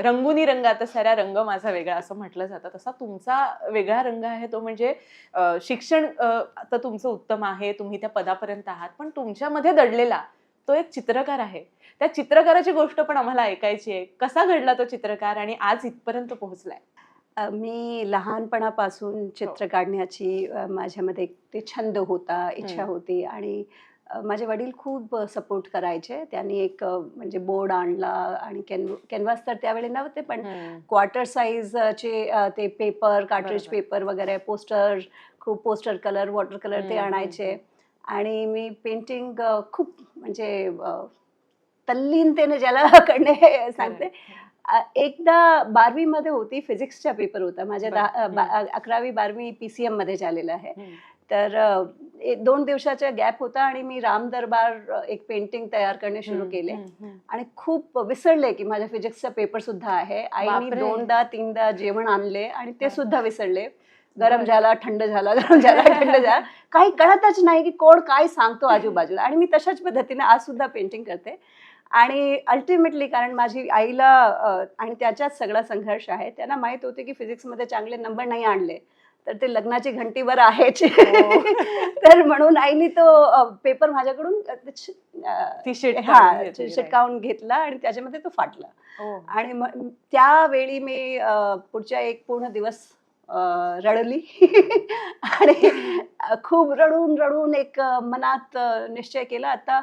रंगुनी रंगात साऱ्या रंग माझा वेगळा असं म्हटलं जातं. तसा तुमचा वेगळा रंग आहे तो म्हणजे शिक्षण आता तुमचं उत्तम आहे तुम्ही त्या पदापर्यंत आहात पण तुमच्यामध्ये दडलेला तो एक चित्रकार आहे. त्या चित्रकाराची गोष्ट पण आम्हाला ऐकायची आहे. कसा घडला तो चित्रकार आणि आज इथपर्यंत पोहोचलाय? मी लहानपणापासून चित्र काढण्याची माझ्यामध्ये ते छंद होता इच्छा. होती आणि माझे वडील खूप सपोर्ट करायचे. त्यांनी एक म्हणजे बोर्ड आणला आणि कॅन कॅनव्हास तर त्यावेळी नव्हते पण क्वार्टर साईजचे ते पेपर कार्ट्रेज. पेपर वगैरे पोस्टर खूप पोस्टर कलर वॉटर कलर ते आणायचे. आणि मी पेंटिंग खूप म्हणजे तल्लीनतेने ज्याला कडणे सांगते. एकदा बारावीमध्ये होती फिजिक्सचा पेपर होता. माझ्या. दहा अकरावी बारावी पी सी एममध्ये झालेलं आहे. तर दोन दिवसाचा गॅप होता आणि मी राम दरबार एक पेंटिंग तयार करणे सुरू केले. आणि खूप विसरले की माझ्या फिजिक्सचा पेपर सुद्धा आहे. आईने. दोनदा तीनदा जेवण आणले आणि ते. सुद्धा विसरले. गरम. झाला थंड झाला गरम झाला थंड झाला. काही कळतच नाही की कोण काय सांगतो आजूबाजूला. आणि मी तशाच पद्धतीने आज सुद्धा पेंटिंग करते. आणि अल्टिमेटली कारण माझी आईला आणि त्याच्यात सगळा संघर्ष आहे त्यांना माहीत होते की फिजिक्समध्ये चांगले नंबर नाही आणले. तर ते लग्नाची घंटीवर आहेच हो. तर म्हणून आईने तो पेपर माझ्याकडून हा. शिटकावून घेतला आणि त्याच्यामध्ये तो फाटला हो. आणि त्यावेळी मी पुढच्या एक पूर्ण दिवस रडली आणि खूप रडून रडून एक मनात निश्चय केला आता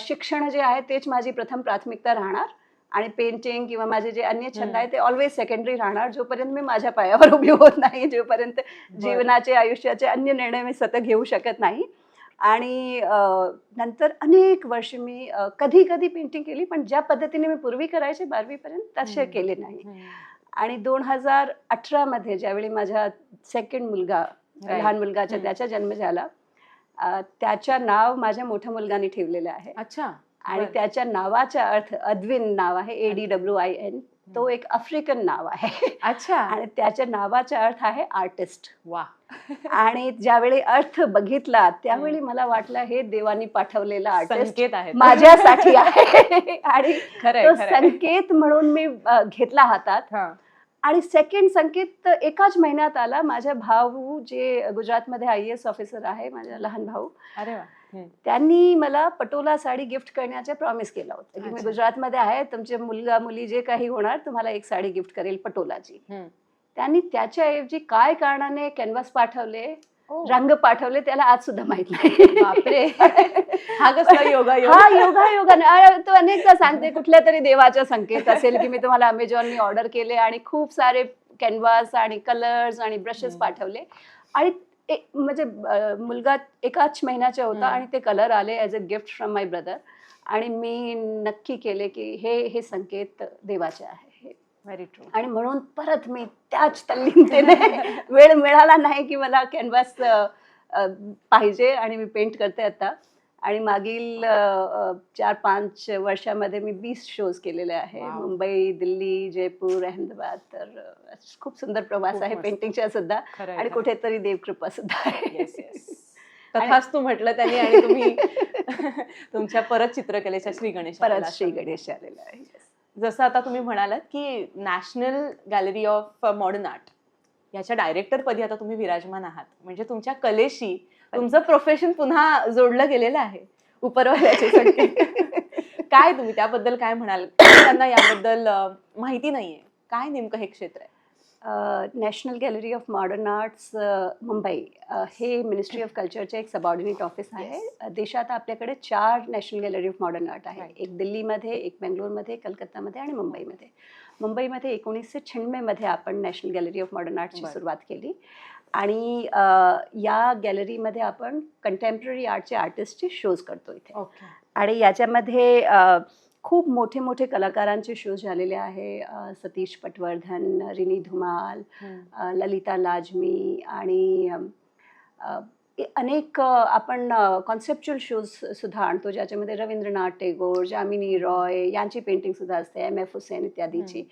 शिक्षण जे आहे तेच माझी प्रथम प्राथमिकता राहणार आणि पेंटिंग किंवा माझे जे अन्य छंद. आहे ते ऑलवेज सेकंडरी राहणार जोपर्यंत मी माझ्या पायावर उभी होत नाही जोपर्यंत जीवनाचे आयुष्याचे अन्य निर्णय मी स्वतः घेऊ शकत नाही आणि नंतर अनेक वर्ष मी कधी कधी पेंटिंग केली पण ज्या पद्धतीने मी पूर्वी करायचे बारावीपर्यंत तसे. केले नाही. आणि दोन हजार अठरामध्ये ज्यावेळी माझा सेकंड मुलगा. लहान मुलगाचा हम्म. त्याचा जन्म झाला त्याच्या नाव माझ्या मोठ्या मुलगाने ठेवलेलं आहे अच्छा आणि. त्याच्या नावाचा अर्थ अद्विन नाव आहे A D W I N तो एक आफ्रिकन नाव आहे. अच्छा. आणि त्याच्या नावाचा अर्थ आहे आर्टिस्ट. वा आणि ज्यावेळी अर्थ बघितला त्यावेळी मला वाटलं हे देवानी पाठवलेला आर्टिस्ट संकेत आहे. माझ्यासाठी आहे. आणि संकेत म्हणून मी घेतला हातात. हा. आणि सेकंड संकेत एकाच महिन्यात आला माझ्या भाऊ जे गुजरातमध्ये आय एस ऑफिसर आहे माझा लहान भाऊ अरे वा. त्यांनी मला पटोला साडी गिफ्ट करण्याचे प्रॉमिस केलं होतं की मी. गुजरातमध्ये आहे तुमचे मुलगा मुली जे काही होणार तुम्हाला एक साडी गिफ्ट करेल पटोलाची. त्यांनी त्याच्याऐवजी काय कारणाने कॅनव्हास पाठवले रंग पाठवले त्याला आज सुद्धा माहीत नाही. हा कसला योगा हा योगा योगा. अरे, तो अनेकदा सांगते कुठल्या तरी देवाचा संकेत असेल की मी तुम्हाला अमेझॉननी ऑर्डर केले आणि खूप सारे कॅनव्हास आणि कलर्स आणि ब्रशेस. पाठवले. आणि म्हणजे मुलगा एकाच महिन्याचा होता. आणि ते कलर आले as a gift from my brother आणि मी नक्की केले की हे हे संकेत देवाचे आहे. व्हेरी ट्रू आणि म्हणून परत मी त्याच तल्लीनतेने वेळ मिळाला नाही की मला कॅनव्हास पाहिजे आणि मी पेंट करते आता आणि मागील चार पाच वर्षामध्ये मी वीस शोज केलेले आहे. मुंबई दिल्ली जयपूर अहमदाबाद तर खूप सुंदर प्रवास आहे मस्त. पेंटिंगचा सुद्धा आणि. कुठेतरी देवकृपा सुद्धा आहे. तथाच तू म्हटलं त्यांनी आणि तुम्ही तुमच्या परत चित्रकलेच्या श्री गणेश परत श्री गणेश आलेला आहे. जसं आता तुम्ही म्हणालात की National Gallery of Modern Art याच्या डायरेक्टर पदी आता तुम्ही विराजमान आहात. म्हणजे तुमच्या कलेशी तुमचं प्रोफेशन पुन्हा जोडलं गेलेलं आहे उपरवाल्याचे संकेत काय तुम्ही त्याबद्दल काय म्हणाल? त्यांना याबद्दल माहिती नाहीये. काय नेमकं हे क्षेत्र आहे? National Gallery of Modern Arts Mumbai. हे मिनिस्ट्री ऑफ कल्चरचे एक सबऑर्डिनेट ऑफिस आहे. देशात आपल्याकडे चार National Gallery of Modern Art आहे. एक दिल्लीमध्ये एक बेंगलोरमध्ये कलकत्तामध्ये आणि मुंबईमध्ये. मुंबईमध्ये एकोणीसशे छण्णवेमध्ये आपण नॅशनल गॅलरी ऑफ मॉडर्न आर्टची. सुरुवात केली. आणि या गॅलरीमध्ये आपण कंटेम्पररी आर्टचे आर्टिस्टचे शोज करतो इथे. आणि याच्यामध्ये खूप मोठे मोठे कलाकारांचे शोज झालेले आहे. सतीश पटवर्धन रिनी धुमाल अ, ललिता लाजमी आणि ए- अनेक आपण कॉन्सेप्च्युअल शोज सुद्धा आणतो ज्याच्यामध्ये रवींद्रनाथ टेगोर जामिनी रॉय यांची पेंटिंग सुद्धा असते एम एफ हुसेन इत्यादीची.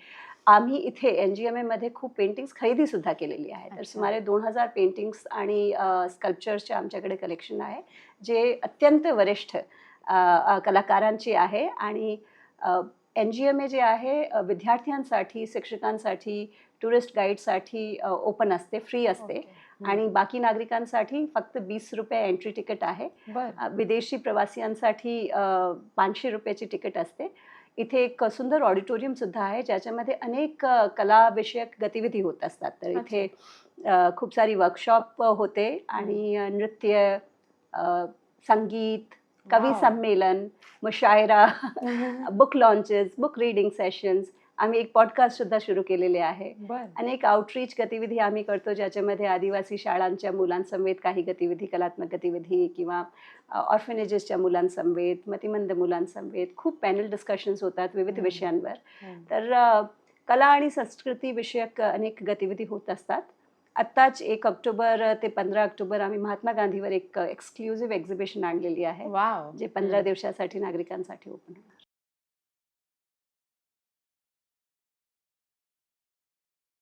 आम्ही इथे एन जी एम एमध्ये खूप पेंटिंग्स खरेदी सुद्धा केलेली आहे. तर. सुमारे दोन हजार पेंटिंग्स आणि स्कल्पचर्सचे आमच्याकडे कलेक्शन आहे जे अत्यंत वरिष्ठ कलाकारांची आहे आणि एन जी एम ए जे आहे विद्यार्थ्यांसाठी शिक्षकांसाठी टुरिस्ट गाईडसाठी ओपन असते फ्री असते आणि बाकी नागरिकांसाठी फक्त वीस रुपये एंट्री तिकीट आहे. विदेशी प्रवासियांसाठी पाचशे रुपयाची तिकीट असते. इथे एक सुंदर ऑडिटोरियम सुद्धा आहे ज्याच्यामध्ये अनेक कलाविषयक गतिविधी होत असतात. तर इथे खूप सारी वर्कशॉप होते आणि नृत्य संगीत कवी. संमेलन मुशायरा book launches book reading sessions आम्ही एक पॉडकास्ट सुद्धा सुरू केलेले आहे. बर. अनेक आउटरीच गतिविधी आम्ही करतो ज्याच्यामध्ये आदिवासी शाळांच्या मुलांसमवेत काही गतिविधी कलात्मक गतिविधी किंवा ऑर्फनेजेसच्या मुलांसमवेत मतिमंद मुलांसमवेत खूप पॅनल डिस्कशन्स होतात विविध. विषयांवर. तर कला आणि संस्कृती विषयक अनेक गतिविधी होत असतात. आत्ताच एक ऑक्टोबर ते पंधरा ऑक्टोबर आम्ही महात्मा गांधीवर एक एक्सक्लुझिव्ह एक्झिबिशन आणलेली आहे. जे पंधरा दिवसासाठी नागरिकांसाठी ओपन होणार.